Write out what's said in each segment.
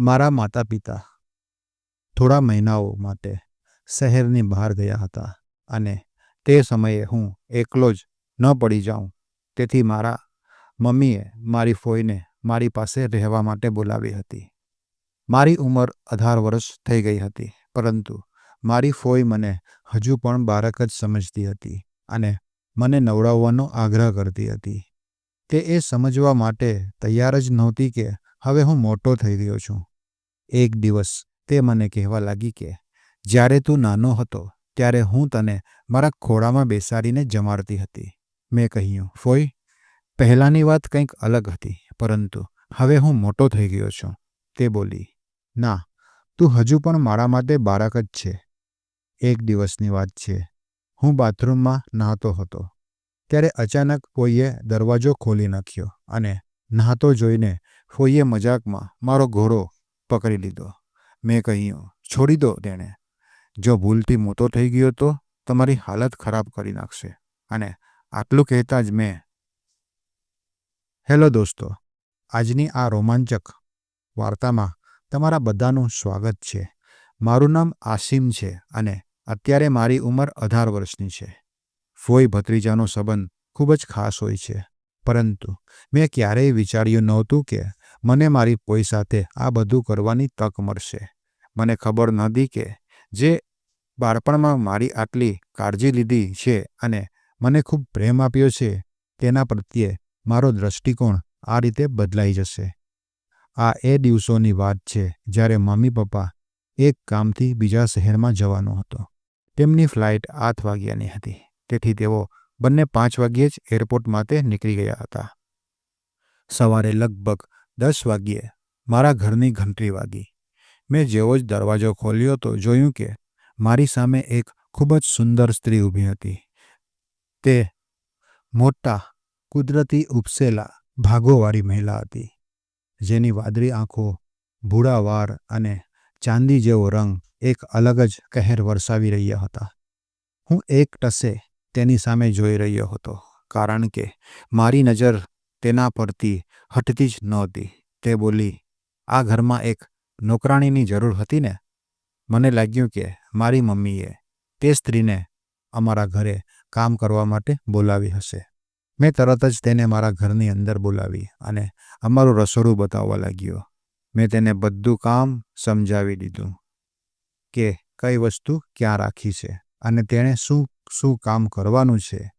મારા માતા પિતા થોડા મહિનાઓ માટે શહેરની બહાર ગયા હતા અને તે સમયે હું એકલો જ ન પડી જાઉં. તેથી મારા મમ્મીએ મારી ફોઈને મારી પાસે રહેવા માટે બોલાવી હતી. મારી ઉંમર અઢાર વર્ષ થઈ ગઈ હતી, પરંતુ મારી ફોઈ મને હજુ પણ બાળક જ સમજતી હતી અને મને નવડાવવાનો આગ્રહ કરતી હતી. તે એ સમજવા માટે તૈયાર જ નહોતી કે હવે હું મોટો થઈ ગયો છું. એક દિવસ તે મને કહેવા લાગી કે, જ્યારે તું નાનો હતો, ત્યારે હું તને મારા ખોળામાં બેસાડીને જમાડતી હતી. મેં કહ્યું, ફોઈ, પહેલાંની વાત કંઈક અલગ હતી, પરંતુ હવે હું મોટો થઈ ગયો છું. તે બોલી, ના, તું હજુ પણ મારા માટે બાળક જ છે. એક દિવસની વાત છે. હું બાથરૂમમાં નહાતો હતો. ત્યારે અચાનક ફોઈએ દરવાજો ખોલી નાખ્યો અને નહાતો જોઈને ફોઈએ મજાકમાં, મારો ઘોડો પકડી લીધો. મેં કહ્યું, છોડી દો તેણે. જો ભૂલથી મોટો થઈ ગયો તો તમારી હાલત ખરાબ કરી નાખશે. અને આટલું કહેતા જ મેં હેલો દોસ્તો, આજની આ રોમાંચક વાર્તામાં તમારા બધાનું સ્વાગત છે. મારું નામ આસિમ છે અને અત્યારે મારી ઉંમર અઢાર વર્ષની છે. ફોઈ ભત્રીજાનો સંબંધ ખૂબ જ ખાસ હોય છે. પરંતુ મેં ક્યારેય વિચાર્યું નહોતું કે મને મારી પોઈ સાથે આ બધું કરવાની તક મળશે. મને ખબર નહોતી કે જે બાળપણમાં મારી આટલી કાળજી લીધી છે અને મને ખૂબ પ્રેમ આપ્યો છે, તેના પ્રત્યે મારો દૃષ્ટિકોણ આ રીતે બદલાઈ જશે. આ એ દિવસોની વાત છે જ્યારે મમ્મી પપ્પા એક કામથી બીજા શહેરમાં જવાનો હતો. તેમની ફ્લાઇટ આઠ વાગ્યાની હતી, તેથી તેઓ બંને પાંચ વાગ્યે જ એરપોર્ટ માટે નીકળી ગયા હતા. સવારે લગભગ દસ વાગ્યે મારા ઘરની ઘંટડી વાગી. મેં જેવો જ દરવાજો ખોલ્યો તો જોયું કે મારી સામે એક ખૂબ જ સુંદર સ્ત્રી ઊભી હતી. તે મોટા, કુદરતી ઉપસેલા, ભાગોવાળી મહિલા હતી. જેની વાદળી આંખો, ભૂરા વાળ અને ચાંદી જેવો રંગ એક અલગ જ કહેર વરસાવી રહ્યા હતા. હું એક ટસે તેની સામે જોઈ રહ્યો હતો, કારણ કે મારી નજર તેના પરથી હટતી જ નહોતી. તે બોલી, આ ઘરમાં એક નોકરાણીની જરૂર હતી ને? મને લાગ્યું કે મારી મમ્મીએ તે સ્ત્રીને અમારા ઘરે કામ કરવા માટે બોલાવી હશે. મેં તરત જ તેને મારા ઘરની અંદર બોલાવી અને અમારું રસોડું બતાવવા લાગ્યો. મેં તેને બધું કામ સમજાવી દીધું કે કઈ વસ્તુ ક્યાં રાખી છે અને તેણે શું શું કામ કરવાનું છે.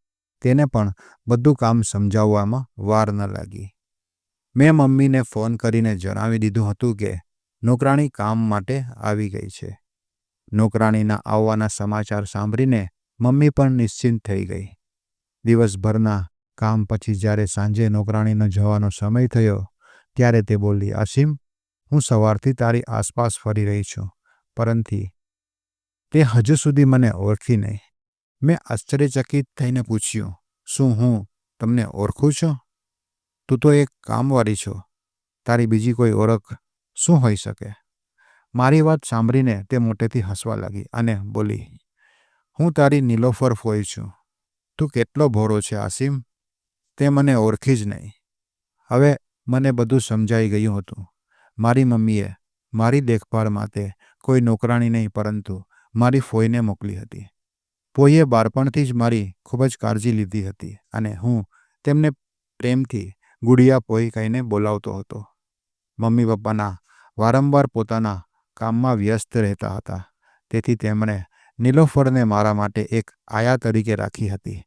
તેને પણ બધું કામ સમજાવવામાં વાર ન લાગી. મેં મમ્મીને ફોન કરીને જણાવી દીધું હતું કે નોકરાણી કામ માટે આવી ગઈ છે. નોકરાણીના આવવાના સમાચાર સાંભળીને મમ્મી પણ નિશ્ચિંત થઈ ગઈ. દિવસભરના કામ પછી જ્યારે સાંજે નોકરાણીનો જવાનો સમય થયો, ત્યારે તે બોલી આસિમ હું સવારથી તારી આસપાસ ફરી રહી છું, પરંતુ તે હજુ સુધી મને ઓળખી નહીં. મેં આશ્ચર્યચકિત થઈને પૂછ્યું, શું હું તમને ઓળખું છું? તું તો એક કામવાળી છો. તારી બીજી કોઈ ઓળખ શું હોઈ શકે? મારી વાત સાંભળીને તે મોટેથી હસવા લાગી અને બોલી, હું તારી નીલોફર ફોઈ છું. તું કેટલો ભોળો છે, આસિમ? તે મને ઓળખી જ નહીં. હવે મને બધું સમજાઈ ગયું હતું. મારી મમ્મીએ મારી દેખભાળ માટે કોઈ નોકરાણી નહીં, પરંતુ મારી ફોઈને મોકલી હતી. ફોઈએ બાળપણથી જ મારી ખૂબ જ કાળજી લીધી હતી અને હું તેમને પ્રેમથી ગુડિયા પોઈ કહીને બોલાવતો હતો. મમ્મી પપ્પાના વારંવાર પોતાના કામમાં વ્યસ્ત રહેતા હતા. તેથી તેમણે નીલોફરને મારા માટે એક આયા તરીકે રાખી હતી.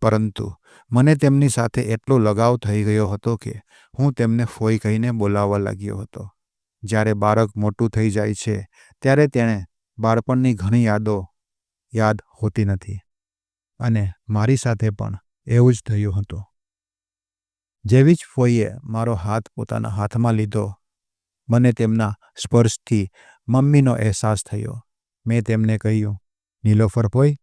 પરંતુ મને તેમની સાથે એટલો લગાવ થઈ ગયો હતો કે હું તેમને ફોઈ કહીને બોલાવવા લાગ્યો હતો. જ્યારે બાળક મોટું થઈ જાય છે, ત્યારે તેણે બાળપણની ઘણી યાદો યાદ હોતી નથી. અને મારી સાથે પણ એવું જ થયું હતું. જેવી જ ફોઈએ મારો હાથ પોતાના હાથમાં લીધો. મને તેમના સ્પર્શથી મમ્મીનો અહેસાસ થયો. મેં તેમને કહ્યું નીલોફર ફોઈ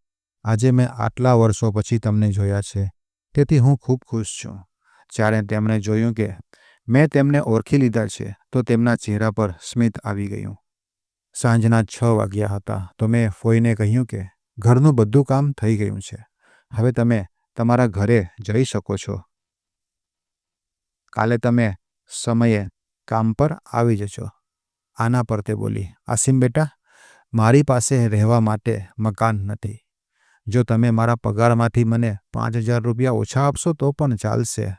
આજે મેં આટલા વર્ષો પછી તમને જોયા છે. તેથી હું ખૂબ ખુશ છું. જ્યારે તેમણે જોયું કે મેં તેમને ઓળખી લીધા છે, તો તેમના ચહેરા પર સ્મિત આવી ગયું. સાંજના છ વાગ્યા હતા, તો મેં ફોઈને કહ્યું કે, ઘરનું બધું કામ થઈ ગયું છે. હવે તમે તમારા ઘરે જઈ શકો છો. કાલે તમે સમયે કામ પર આવી જજો આના પર તે બોલી, આસિમ બેટા, મારી પાસે રહેવા માટે મકાન નથી. જો તમે મારા પગારમાંથી મને પાંચ હજાર રૂપિયા ઓછા આપશો તો પણ ચાલશે.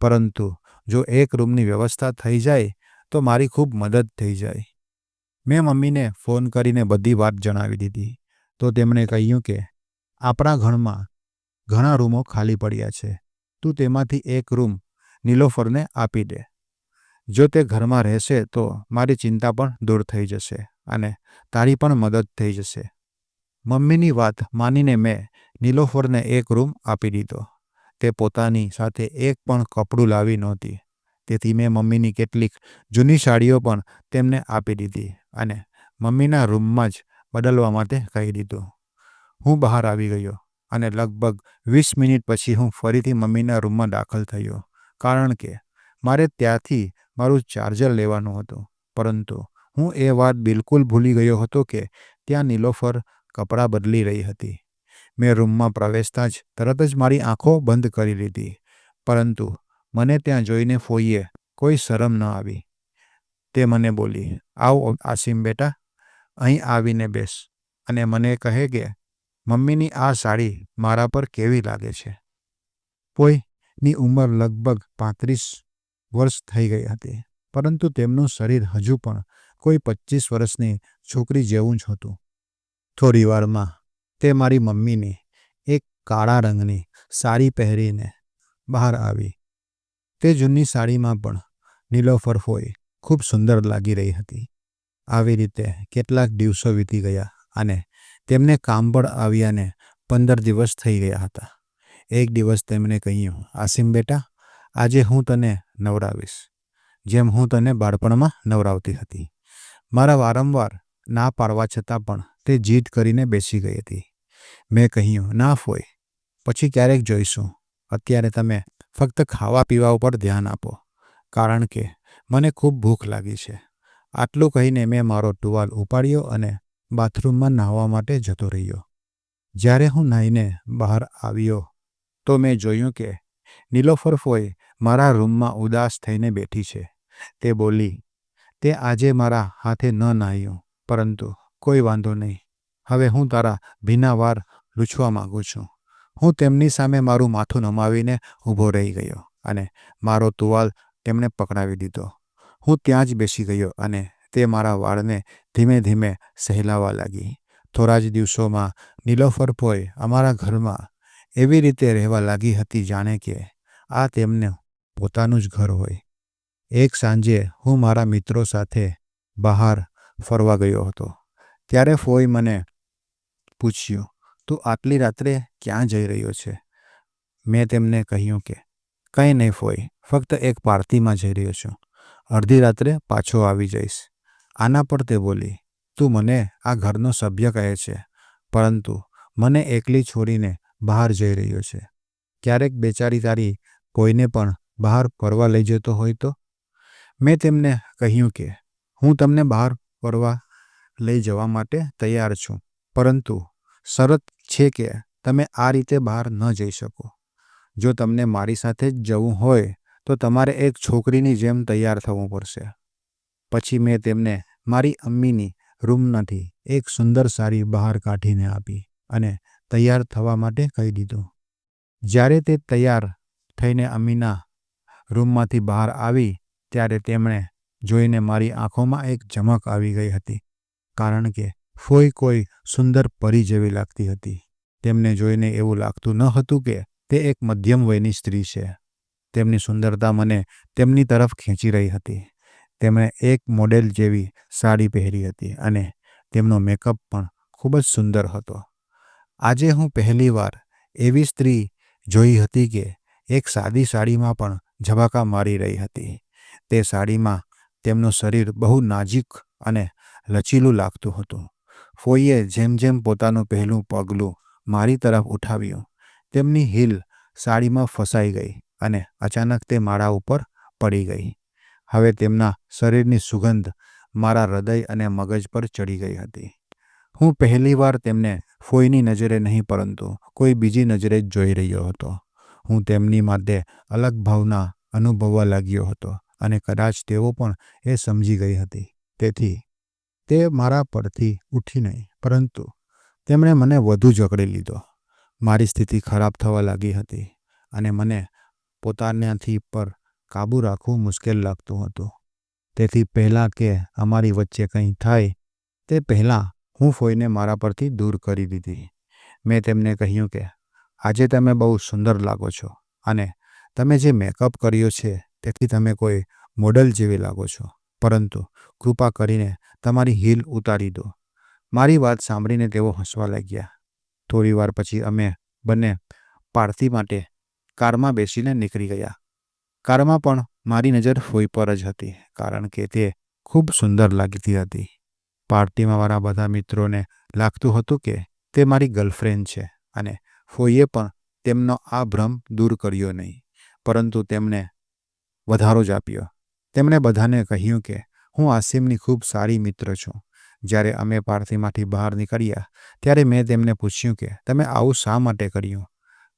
પરંતુ જો એક રૂમની વ્યવસ્થા થઈ જાય, તો મારી ખૂબ મદદ થઈ જાય. મેં મમ્મીને ફોન કરીને બધી વાત જણાવી દીધી. તો તેમણે કહ્યું કે, આપણા ઘરમાં ઘણા રૂમો ખાલી પડ્યા છે. તું તેમાંથી એક રૂમ નીલોફરને આપી દે. જો તે ઘરમાં રહેશે તો મારી ચિંતા પણ દૂર થઈ જશે અને તારી પણ મદદ થઈ જશે. મમ્મીની વાત માનીને મેં નીલોફરને એક રૂમ આપી દીધો. તે પોતાની સાથે એક પણ કપડું લાવી નહોતી. તેથી મેં મમ્મીની કેટલીક જૂની સાડીઓ પણ તેમને આપી દીધી અને મમ્મીના રૂમમાં જ બદલવા માટે કહી દીધું. હું બહાર આવી ગયો અને લગભગ વીસ મિનિટ પછી હું ફરીથી મમ્મીના રૂમમાં દાખલ થયો. કારણ કે મારે ત્યાંથી મારું ચાર્જર લેવાનું હતું. પરંતુ હું એ વાત બિલકુલ ભૂલી ગયો હતો કે ત્યાં નીલોફર કપડાં બદલી રહી હતી. મેં રૂમમાં પ્રવેશતા જ તરત જ મારી આંખો બંધ કરી લીધી. પરંતુ મને ત્યાં જોઈને ફોઈએ કોઈ શરમ ન આવી. તે મને બોલી, આવ આસિમ બેટા, અહીં આવીને બેસ. અને મને કહે કે, મમ્મીની આ સાડી મારા પર કેવી લાગે છે? કોઈની ઉંમર લગભગ પાંત્રીસ વર્ષ થઈ ગઈ હતી. પરંતુ તેમનું શરીર હજુ પણ કોઈ પચીસ વર્ષની છોકરી જેવું જ હતું. થોડી વારમાં તે મારી મમ્મીની એક કાળા રંગની સાડી પહેરીને બહાર આવી. તે જૂની સાડીમાં પણ નીલોફર હોય ખૂબ સુંદર લાગી રહી હતી. આવી રીતે કેટલાક દિવસો વીતી ગયા અને તેમને કામ પર આવ્યાને પંદર દિવસ થઈ ગયા હતા. એક દિવસ તેમણે કહ્યું, આસિમ બેટા, આજે હું તને નવરાવીશ. જેમ હું તને બાળપણમાં નવરાવતી હતી. મારા વારંવાર ના પાડવા છતાં પણ તે જીદ કરીને બેસી ગઈ હતી. મેં કહ્યું, ના ફોય, પછી ક્યારેક જોઈશું. અત્યારે તમે ફક્ત ખાવા પીવા ઉપર ધ્યાન આપો, કારણ કે મને ખૂબ ભૂખ લાગી છે. આટલું કહીને મેં મારો ટુવાલ ઉપાડ્યો અને બાથરૂમમાં નાહવા માટે જતો રહ્યો. જ્યારે હું નાહીને બહાર આવ્યો તો મેં જોયું કે નીલોફર ફોય મારા રૂમમાં ઉદાસ થઈને બેઠી છે. તે બોલી, તે આજે મારા હાથે ન નાહ્યું, પરંતુ કોઈ વાંધો નહીં. હવે હું તારા ભીના વાર લૂછવા માગું છું. હું તેમની સામે મારું માથું નમાવીને ઊભો રહી ગયો અને મારો તુવાલ તેમણે પકડાવી દીધો. હું ત્યાં જ બેસી ગયો અને તે મારા વાળને ધીમે ધીમે સહેલાવા લાગી. થોડા જ દિવસોમાં નીલોફર પોય અમારા ઘરમાં એવી રીતે રહેવા લાગી હતી જાણે કે આ તેમને પોતાનું જ ઘર હોય. એક સાંજે હું મારા મિત્રો સાથે બહાર ફરવા ગયો હતો. ત્યારે ફોઈ મને પૂછ્યું, તું આટલી રાત્રે ક્યાં જઈ રહ્યો છે? મેં તેમને કહ્યું કે, કંઈ નહીં ફોઈ, ફક્ત એક પાર્ટીમાં જઈ રહ્યો છું. અડધી રાત્રે પાછો આવી જઈશ. આના પર તે બોલી, તું મને આ ઘરનો સભ્ય કહે છે, પરંતુ મને એકલી છોડીને બહાર જઈ રહ્યો છે. ક્યારેક બેચારી તારી કોઈને પણ બહાર ફરવા લઈ જતો હોય તો? મેં તેમને કહ્યું કે, હું તમને બહાર ફરવા લઈ જવા માટે તૈયાર છું, પરંતુ શરત છે કે તમે આ રીતે બહાર ન જઈ શકો. જો તમને મારી સાથે જ જવું હોય, તો તમારે એક છોકરીની જેમ તૈયાર થવું પડશે. પછી મેં તેમને મારી અમ્મીની રૂમમાંથી એક સુંદર સારી બહાર કાઢીને આપી અને તૈયાર થવા માટે કહી દીધું. જ્યારે તે તૈયાર થઈને અમ્મીના રૂમમાંથી બહાર આવી, ત્યારે તેમણે જોઈને મારી આંખોમાં એક ઝમક આવી ગઈ હતી, કારણ કે ફોઈ કોઈ સુંદર પરી જેવી લાગતી હતી. તેમને જોઈને એવું લાગતું ન હતું કે તે એક મધ્યમ વયની સ્ત્રી છે. તેમની સુંદરતા મને તેમની તરફ ખેંચી રહી હતી. તેમણે એક મોડેલ જેવી સાડી પહેરી હતી અને તેમનો મેકઅપ પણ ખૂબ જ સુંદર હતો. આજે હું પહેલીવાર એવી સ્ત્રી જોઈ હતી કે એક સાદી સાડીમાં પણ ઝબાકા મારી રહી હતી. તે સાડીમાં તેમનું શરીર બહુ નાજુક અને લચીલું લાગતું હતું. ફોઈએ જેમ જેમ પોતાનું પહેલું પગલું મારી તરફ ઉઠાવ્યું, તેમની હીલ સાડીમાં ફસાઈ ગઈ અને અચાનક તે મારા ઉપર પડી ગઈ. હવે તેમના શરીરની સુગંધ મારા હૃદય અને મગજ પર ચડી ગઈ હતી. હું પહેલીવાર તેમને ફોઈની નજરે નહીં, પરંતુ કોઈ બીજી નજરે જ જોઈ રહ્યો હતો. હું તેમની માટે અલગ ભાવના અનુભવવા લાગ્યો હતો અને કદાચ તેઓ પણ એ સમજી ગઈ હતી. તેથી તે મારા પરથી ઉઠી નહીં, પરંતુ તેમણે મને વધુ જકડી લીધો. મારી સ્થિતિ ખરાબ થવા લાગી હતી અને મને પોતાનાથી પર કાબૂ રાખવું મુશ્કેલ લાગતું હતું. તેથી પહેલાં કે અમારી વચ્ચે કંઈ થાય તે પહેલાં હું ફોઈને મારા પરથી દૂર કરી દીધી. મેં તેમને કહ્યું કે, આજે તમે બહુ સુંદર લાગો છો અને તમે જે મેકઅપ કર્યો છે તેથી તમે કોઈ મોડલ જેવી લાગો છો. પરંતુ કૃપા કરીને તમારી હીલ ઉતારી દો. મારી વાત સાંભળીને તેઓ હસવા લાગ્યા. થોડી વાર પછી અમે બંને પાર્ટી માટે કારમાં બેસીને નીકળી ગયા. કારમાં પણ મારી નજર ફોઈ પર જ હતી, કારણ કે તે ખૂબ સુંદર લાગતી હતી. પાર્ટીમાં મારા બધા મિત્રોને લાગતું હતું કે તે મારી ગર્લફ્રેન્ડ છે અને ફોઈએ પણ તેમનો આ ભ્રમ દૂર કર્યો નહીં. પરંતુ તેમણે વધારો જ આપ્યો. તેમણે બધાને કહ્યું કે હું આસિમની ખૂબ સારી મિત્ર છું. જ્યારે અમે પાર્ટીમાંથી બહાર નીકળ્યા ત્યારે મેં તેમને પૂછ્યું કે તમે આવું શા માટે કર્યું?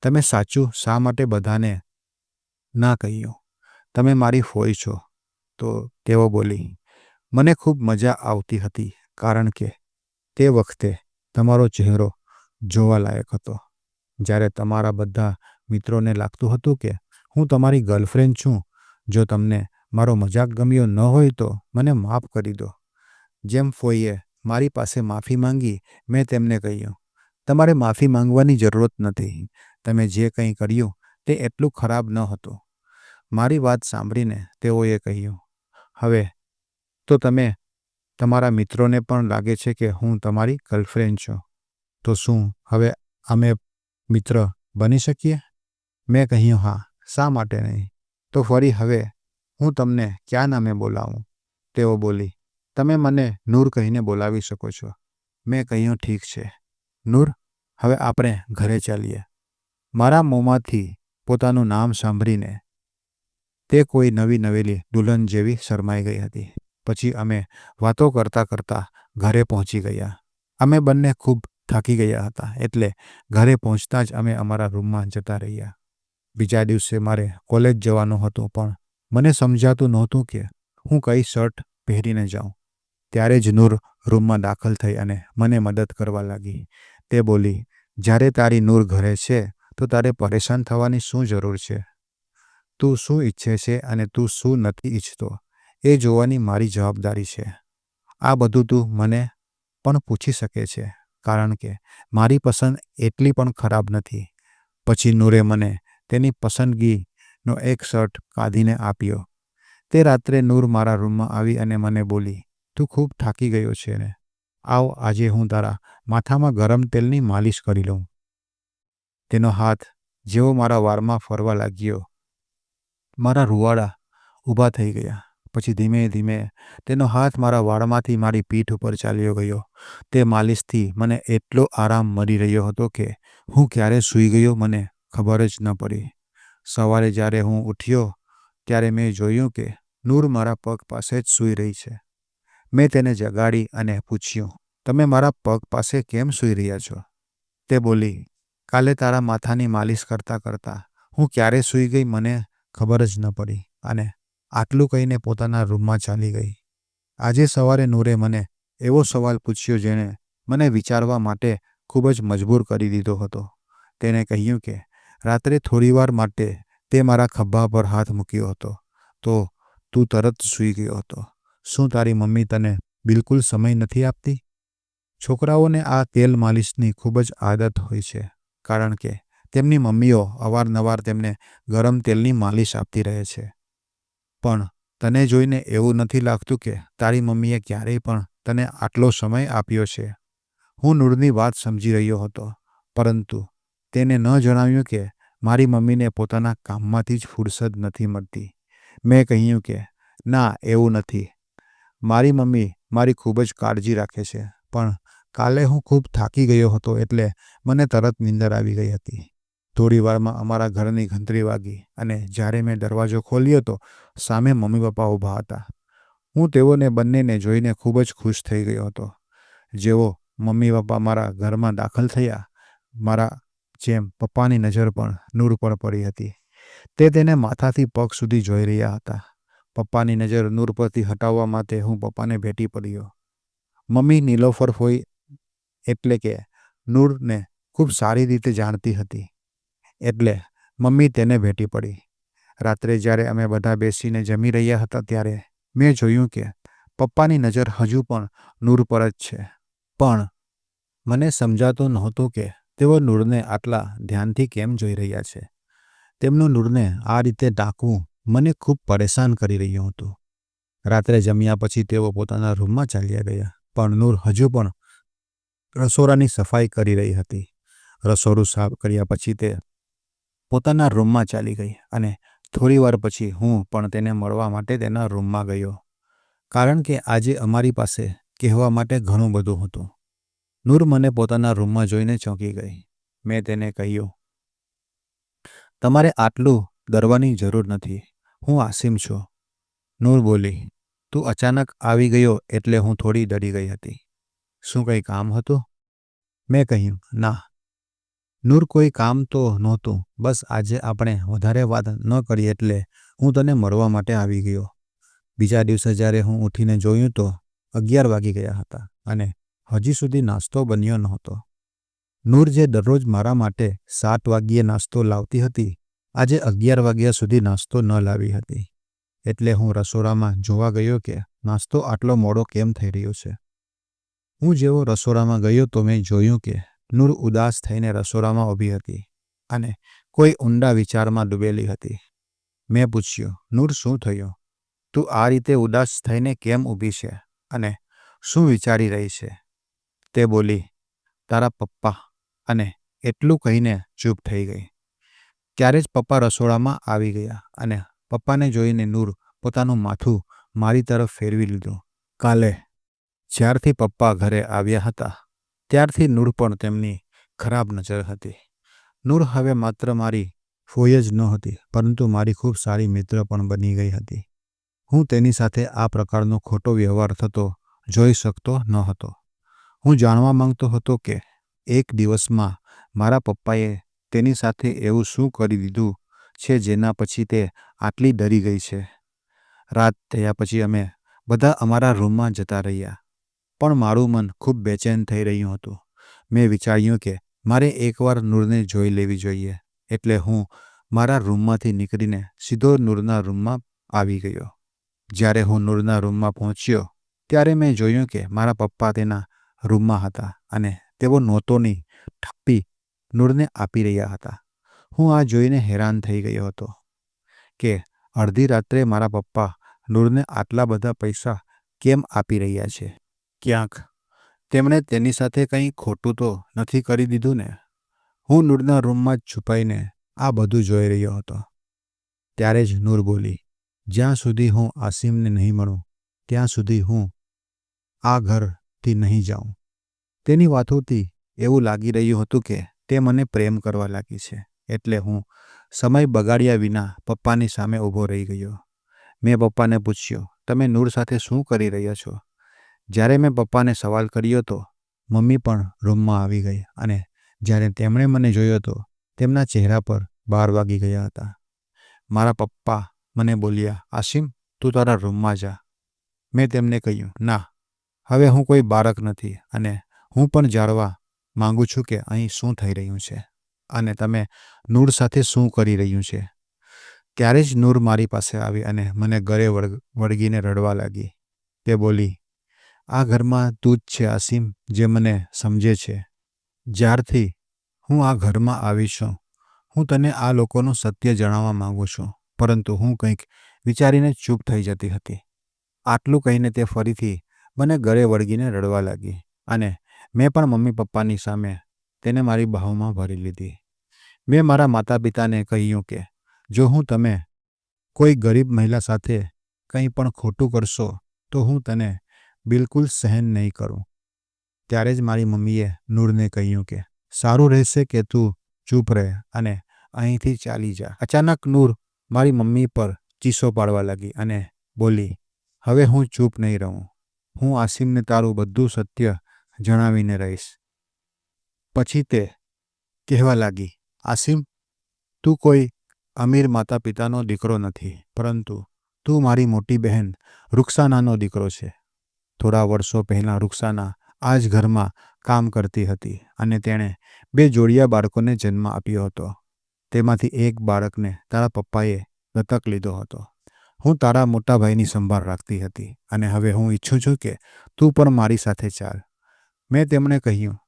તમે સાચું શા માટે બધાને ના કહ્યું? તમે મારી ફોઈ છો? તો તેઓ બોલી મને ખૂબ મજા આવતી હતી, કારણ કે તે વખતે તમારો ચહેરો જોવાલાયક હતો. જ્યારે તમારા બધા મિત્રોને લાગતું હતું કે હું તમારી ગર્લફ્રેન્ડ છું, જો તમને મારો મજાક ગમ્યો ન હોય તો મને માફ કરી દો. જેમ ફોઈએ મારી પાસે માફી માંગી, મેં તેમને કહ્યું, તમારે માફી માંગવાની જરૂરત નથી. તમે જે કંઈ કર્યું તે એટલું ખરાબ ન હતું. મારી વાત સાંભળીને તેઓએ કહ્યું, હવે તો તમે તમારા મિત્રોને પણ લાગે છે કે હું તમારી ગર્લફ્રેન્ડ છું. તો શું, હવે અમે મિત્ર બની શકીએ? મેં કહ્યું, હા, શા માટે નહીં? તો ફરી, હવે હું તમને ક્યાં નામે બોલાવું? તેઓ બોલી, તમે મને નૂર કહીને બોલાવી શકો છો. મેં કહ્યું, ઠીક છે. નૂર, હવે આપણે ઘરે ચાલીએ. મારા મોંમાંથી પોતાનું નામ સાંભળીને તે કોઈ નવી નવેલી દુલ્હન જેવી શરમાઈ ગઈ હતી. પછી અમે વાતો કરતાં કરતાં ઘરે પહોંચી ગયા. અમે બંને ખૂબ થાકી ગયા હતા, એટલે ઘરે પહોંચતા જ અમે અમારા રૂમમાં જતા રહ્યા. બીજા દિવસે મારે કોલેજ જવાનું હતું, પણ મને સમજાતું નહોતું કે હું કઈ શર્ટ પહેરીને જાઉં. ત્યારે જ નૂર રૂમમાં દાખલ થઈ અને મને મદદ કરવા લાગી. તે બોલી, જ્યારે તારી નૂર ઘરે છે, તો તારે પરેશાન થવાની શું જરૂર છે? તું શું ઈચ્છે છે અને તું શું નથી ઈચ્છતો? એ જોવાની મારી જવાબદારી છે. આ બધું તું મને પણ પૂછી શકે છે, કારણ કે મારી પસંદ એટલી પણ ખરાબ નથી. પછી નૂરે મને તેની પસંદગીનો એક શર્ટ કાઢીને આપ્યો. તે રાત્રે નૂર મારા રૂમમાં આવી અને મને બોલી, તું ખૂબ થાકી ગયો છે ને. આવ, આજે હું તારા માથામાં ગરમ તેલની માલિશ કરી લઉં. તેનો હાથ જેવો મારા વારમાં ફરવા લાગ્યો. મારા રૂવાડા ઊભા થઈ ગયા. પછી ધીમે ધીમે તેનો હાથ મારા વાળમાંથી મારી પીઠ ઉપર ચાલ્યો ગયો. તે માલિશથી મને એટલો આરામ મળી રહ્યો હતો કે હું ક્યારે સૂઈ ગયો મને ખબર જ ન પડી. સવારે જ્યારે હું ઉઠ્યો ત્યારે મેં જોયું કે નૂર મારા પગ પાસે જ સૂઈ રહી છે. મેં તેને જગાડી અને પૂછ્યું, તમે મારા પગ પાસે કેમ સૂઈ રહ્યા છો? તે બોલી, કાલે તારા માથાની માલિશ કરતાં કરતાં હું ક્યારે સૂઈ ગઈ મને ખબર જ ન પડી અને આટલું કહીને પોતાના રૂમમાં ચાલી ગઈ. આજે સવારે નૂરે મને એવો સવાલ પૂછ્યો જેણે મને વિચારવા માટે ખૂબ જ મજબૂર કરી દીધો હતો. તેણે કહ્યું કે, રાત્રે થોડીવાર માટે તે મારા ખભા પર હાથ મૂક્યો હતો. તો તું તરત સૂઈ ગયો હતો. શું તારી મમ્મી તને બિલકુલ સમય નથી આપતી? છોકરાઓને આ તેલ માલિશની ખૂબ જ આદત હોય છે, કારણ કે તેમની મમ્મીઓ અવારનવાર તેમને ગરમ તેલની માલિશ આપતી રહે છે. પણ તને જોઈને એવું નથી લાગતું કે તારી મમ્મીએ ક્યારેય પણ તને આટલો સમય આપ્યો છે. હું નૂરની વાત સમજી રહ્યો હતો, પરંતુ તેને ન જણાવ્યું કે મારી મમ્મીને પોતાના કામમાંથી જ ફુરસદ નથી મળતી. મેં કહ્યું કે, ના, એવું નથી. મારી મમ્મી મારી ખૂબ જ કાળજી રાખે છે, પણ કાલે હું ખૂબ થાકી ગયો હતો એટલે મને તરત નીંદર આવી ગઈ હતી. થોડી વારમાં અમારા ઘરની ઘંટડી વાગી અને જ્યારે મેં દરવાજો ખોલ્યો તો સામે મમ્મી પપ્પા ઊભા હતા. હું તેઓને બંનેને જોઈને ખૂબ જ ખુશ થઈ ગયો હતો. જેઓ મમ્મી પપ્પા મારા ઘરમાં દાખલ થયા, મારા જેમ પપ્પાની નજર પણ નૂર પર પડી હતી. તે તેને માથાથી પગ સુધી જોઈ રહ્યા હતા. પપ્પાની નજર નૂર પરથી હટાવવા માટે હું પપ્પાને ભેટી પડ્યો. મમ્મી નીલોફર હોય એટલે કે નૂરને ખૂબ સારી રીતે જાણતી હતી. એટલે મમ્મી તેને ભેટી પડી. રાત્રે જ્યારે અમે બધા બેસીને જમી રહ્યા હતા ત્યારે મેં જોયું કે પપ્પાની નજર હજુ પણ નૂર પર જ છે. પણ મને સમજાતું નહોતું કે તેઓ નૂરને આટલા ધ્યાનથી કેમ જોઈ રહ્યા છે. તેમનું નૂરને આ રીતે ટાંકવું મને ખૂબ પરેશાન કરી રહ્યું હતું. રાત્રે જમ્યા પછી તેઓ પોતાના રૂમમાં ચાલ્યા ગયા, પણ નૂર હજુ પણ રસોડાની સફાઈ કરી રહી હતી. રસોડું સાફ કર્યા પછી તે પોતાના રૂમમાં ચાલી ગઈ અને થોડીવાર પછી હું પણ તેને મળવા માટે તેના રૂમમાં ગયો. કારણ કે આજે અમારી પાસે કહેવા માટે ઘણું બધું હતું. નૂર મને પોતાના રૂમમાં જોઈને ચોંકી ગઈ. મેં તેને કહ્યું, તમારે આટલું ડરવાની જરૂર નથી. હું આસિમ છું. નૂર બોલી, તું અચાનક આવી ગયો એટલે હું થોડી ડરી ગઈ હતી. શું કંઈ કામ હતું? મેં કહ્યું, ના. નૂર કોઈ કામ તો નહોતું. બસ આજે આપણે વધારે વાત ન કરીએ એટલે હું તને મળવા માટે આવી ગયો. બીજા દિવસે જ્યારે હું ઉઠીને જોયું તો અગિયાર વાગી ગયા હતા અને હજી સુધી નાસ્તો બન્યો નહોતો. નૂર જે દરરોજ મારા માટે સાત વાગ્યે નાસ્તો લાવતી હતી, આજે અગિયાર વાગ્યા સુધી નાસ્તો ન લાવી હતી. એટલે હું રસોડામાં જોવા ગયો કે નાસ્તો આટલો મોડો કેમ થઈ રહ્યો છે? હું જેવો રસોડામાં ગયો તો મેં જોયું કે નૂર ઉદાસ થઈને રસોડામાં ઊભી હતી અને કોઈ ઊંડા વિચારમાં ડૂબેલી હતી. મેં પૂછ્યું, નૂર, શું થયું? તું આ રીતે ઉદાસ થઈને કેમ ઊભી છે અને શું વિચારી રહી છે? તે બોલી, તારા પપ્પા અને એટલું કહીને ચૂપ થઈ ગઈ. ત્યારે જ પપ્પા રસોડામાં આવી ગયા અને પપ્પાને જોઈને નૂર પોતાનું માથું મારી તરફ ફેરવી લીધું. કાલે જ્યારથી પપ્પા ઘરે આવ્યા હતા ત્યારથી નૂર પણ તેમની ખરાબ નજર હતી. નૂર હવે માત્ર મારી ફોય જ નહોતી પરંતુ મારી ખૂબ સારી મિત્ર પણ બની ગઈ હતી. હું તેની સાથે આ પ્રકારનો ખોટો વ્યવહાર થતો જોઈ શકતો ન હતો. હું જાણવા માંગતો હતો કે એક દિવસમાં મારા પપ્પાએ તેની સાથે એવું શું કરી દીધું છે જેના પછી તે આટલી ડરી ગઈ છે. રાત થયા પછી અમે બધા અમારા રૂમમાં જતા રહ્યા. પણ મારું મન ખૂબ બેચેન થઈ રહ્યું હતું. મેં વિચાર્યું કે મારે એકવાર નૂરને જોઈ લેવી જોઈએ, એટલે હું મારા રૂમમાંથી નીકળીને સીધો નૂરના રૂમમાં આવી ગયો. જ્યારે હું નૂરના રૂમમાં પહોંચ્યો, ત્યારે મેં જોયું કે મારા પપ્પા તેના રૂમમાં હતા અને તેઓ નોતોની ઠપ્પી નૂરને આપી રહ્યા હતા. હું આ જોઈને હેરાન થઈ ગયો હતો કે અડધી રાત્રે મારા પપ્પા નૂરને આટલા બધા પૈસા કેમ આપી રહ્યા છે? ક્યાંક. તેમણે તેની સાથે કંઈ ખોટું તો નથી કરી દીધું ને? હું નૂરના રૂમમાં જ છુપાઈને આ બધું જોઈ રહ્યો હતો. ત્યારે જ નૂર બોલી, જ્યાં સુધી હું આસિમને નહીં મળું, ત્યાં સુધી હું આ ઘરથી નહીં જાઉં. તેની વાતોથી એવું લાગી રહ્યું હતું કે તે મને પ્રેમ કરવા લાગી છે, એટલે હું સમય બગાડ્યા વિના પપ્પાની સામે ઊભો રહી ગયો. મેં પપ્પાને પૂછ્યું, તમે નૂર સાથે શું કરી રહ્યા છો? જ્યારે મેં પપ્પાને સવાલ કર્યો તો મમ્મી પણ રૂમમાં આવી ગઈ અને જ્યારે તેમણે મને જોયો તો તેમના ચહેરા પર બાર વાગી ગયા હતા. મારા પપ્પા મને બોલ્યા, આસિમ, તું તારા રૂમમાં જા. મેં તેમને કહ્યું, ના, હવે હું કોઈ બાળક નથી અને હું પણ જાણવા માંગુ છું કે અહીં શું થઈ રહ્યું છે અને તમે નૂર સાથે શું કરી રહ્યું છે. ત્યારે જ નૂર મારી પાસે આવી અને મને ગળે વળગ, વળગીને રડવા લાગી. તે બોલી આ ઘરમાં તું જ છે, આસિમ, જે મને સમજે છે. જ્યારથી હું આ ઘરમાં આવી છું, હું તને આ લોકોનું સત્ય જણાવવા માંગુ છું, પરંતુ હું કંઈક વિચારીને ચૂપ થઈ જતી હતી. આટલું કહીને તે ફરીથી મને ગળે વળગીને રડવા લાગી અને મેં પણ મમ્મી પપ્પાની સામે તેને મારી બાહુમાં ભરી લીધી. મેં મારા માતા પિતાને કહ્યું કે, જો હું તમે કોઈ ગરીબ મહિલા સાથે કંઈ પણ ખોટું કરશો, તો હું તને બિલકુલ સહન નહીં કરું. ત્યારે જ મારી મમ્મીએ નૂરને કહ્યું કે, સારું રહેશે કે તું ચૂપ રહે અને અહીંથી ચાલી જા. અચાનક નૂર મારી મમ્મી પર ચીસો પાડવા લાગી અને બોલી, હવે હું ચૂપ નહીં રહું. હું આસિમને તારું બધું સત્ય જણાવીને રહીશ. પછી તે કહેવા લાગી, આસિમ, તું કોઈ અમીર માતા પિતાનો દીકરો નથી, પરંતુ તું મારી મોટી બહેન રૂક્ષાનાનો દીકરો છે. થોડા વર્ષો પહેલાં રૂક્ષાના આ જ ઘરમાં કામ કરતી હતી અને તેણે બે જોડિયા બાળકોને જન્મ આપ્યો હતો. તેમાંથી એક બાળકને તારા પપ્પાએ દત્તક લીધો હતો. હું તારા મોટા ભાઈની સંભાળ રાખતી હતી અને હવે હું ઈચ્છું છું કે તું પણ મારી સાથે ચાલ. મેં તેમણે કહ્યું,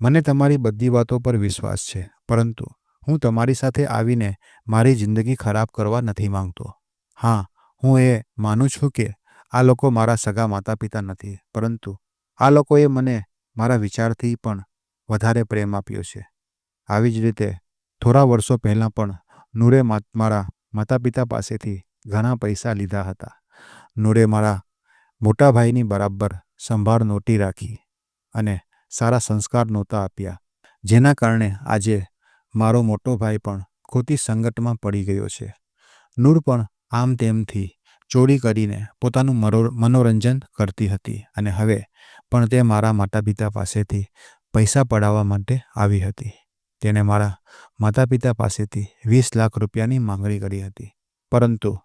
મને તમારી બધી વાતો પર વિશ્વાસ છે, પરંતુ હું તમારી સાથે આવીને મારી જિંદગી ખરાબ કરવા નથી માંગતો. હા, હું એ માનું છું કે આ લોકો મારા સગા માતા પિતા નથી, પરંતુ આ લોકોએ મને મારા વિચારથી પણ વધારે પ્રેમ આપ્યો છે. આવી જ રીતે થોડા વર્ષો પહેલાં પણ નૂરે મારા માતા પિતા પાસેથી ઘણા પૈસા લીધા હતા. નૂરે મારા મોટા ભાઈની બરાબર સંભાળ નહોતી રાખી અને સારા સંસ્કાર નહોતા આપ્યા, જેના કારણે આજે મારો મોટો ભાઈ પણ ખોટી સંગતમાં પડી ગયો છે. નૂર પણ આમ તેમથી ચોરી કરીને પોતાનું મનોરંજન કરતી હતી અને હવે પણ તે મારા માતા પિતા પાસેથી પૈસા પડાવવા માટે આવી હતી. તેણે મારા માતા પિતા પાસેથી વીસ લાખ રૂપિયાની માંગણી કરી હતી. પરંતુ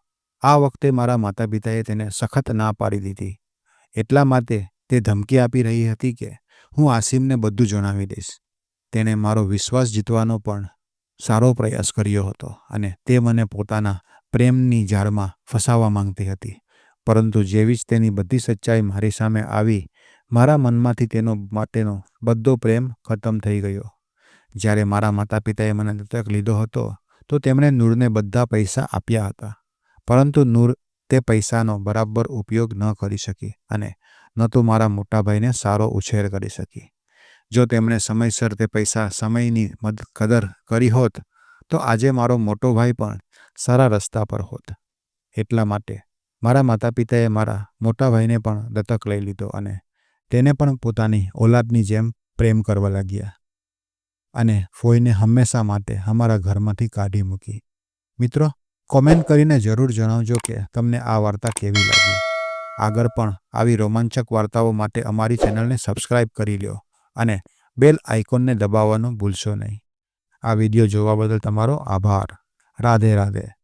આ વખતે મારા માતા પિતાએ તેને સખત ના પાડી દીધી. એટલા માટે તે ધમકી આપી રહી હતી કે હું આસિમને બધું જણાવી દઈશ. તેણે મારો વિશ્વાસ જીતવાનો પણ સારો પ્રયાસ કર્યો હતો અને તે મને પોતાના પ્રેમની જાળમાં ફસાવા માંગતી હતી. પરંતુ જેવી જ તેની બધી સચ્ચાઈ મારી સામે આવી, મારા મનમાંથી તેનો માટેનો બધો પ્રેમ ખતમ થઈ ગયો. જ્યારે મારા માતા પિતાએ મને દત્તક લીધો હતો, તો તેમણે નૂરને બધા પૈસા આપ્યા હતા. પરંતુ નૂર તે પૈસાનો બરાબર ઉપયોગ ન કરી શકી અને ન તો મારા મોટા ભાઈને સારો ઉછેર કરી શકી. જો તેમણે સમયસર તે પૈસા સમયની મદદ કદર કરી હોત, તો આજે મારો મોટો ભાઈ પણ સારા રસ્તા પર હોત. એટલા માટે મારા માતા પિતાએ મારા મોટા ભાઈને પણ દત્તક લઈ લીધો અને તેને પણ પોતાની ઓલાદની જેમ પ્રેમ કરવા લાગ્યા. અને ફોઈને હંમેશા માટે અમારા ઘરમાંથી કાઢી મૂકી. મિત્રો કોમેન્ટ કરીને જરૂર જણાવજો કે તમને આ વાર્તા કેવી લાગી. આગળ પણ આવી રોમાંચક વાર્તાઓ માટે અમારી ચેનલને સબસ્ક્રાઇબ કરી લ્યો અને બેલ આઇકોનને દબાવવાનું ભૂલશો નહીં. આ વીડિયો જોવા બદલ તમારો આભાર. રાધે રાધે.